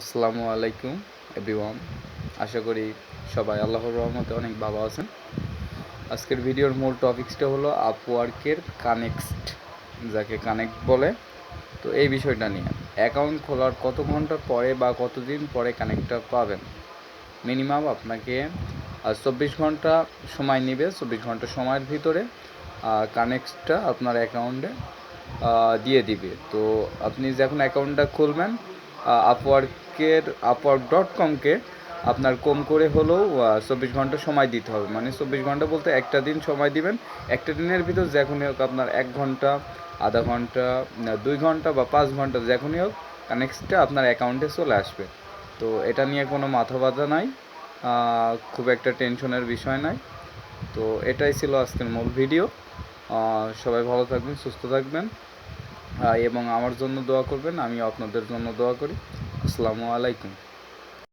আসসালামু আলাইকুম এভরিওয়ান আশা করি সবাই আল্লাহর রহমতে অনেক ভালো আছেন। আজকের ভিডিওর মূল টপিকসটা হলো আপওয়ার্কের কানেক্সট যাকে কানেক্ট বলে। তো এই বিষয়টা নিয়ে অ্যাকাউন্ট খোলার কত ঘণ্টা পরে বা কতদিন পরে কানেক্টটা পাবেন? মিনিমাম আপনাকে চব্বিশ ঘণ্টা সময় নেবে, চব্বিশ ঘণ্টা সময়ের ভিতরে কানেক্টটা আপনার অ্যাকাউন্টে দিয়ে দিবে। তো আপনি যখন অ্যাকাউন্টটা খুলবেন আপওয়ার্কের আপওয়ার্ক ডট কমকে আপনার কম করে হলেও চব্বিশ ঘণ্টা সময় দিতে হবে। মানে চব্বিশ ঘণ্টা বলতে একটা দিন সময় দিবেন। একটা দিনের ভিতর যখনই হোক আপনার এক ঘণ্টা, আধা ঘণ্টা দুই ঘণ্টা বা পাঁচ ঘণ্টা যখনই হোক কানেক্টটা আপনার অ্যাকাউন্টে চলে আসবে। তো এটা নিয়ে কোনো মাথা ব্যথা নাই খুব একটা টেনশনের বিষয় নাই। তো এটাই ছিল আজকের মূল ভিডিও সবাই ভালো থাকবেন, সুস্থ থাকবেন। এবং আমার জন্য দোয়া করবেন আমি আপনাদের জন্য দোয়া করি। আসসালামু আলাইকুম।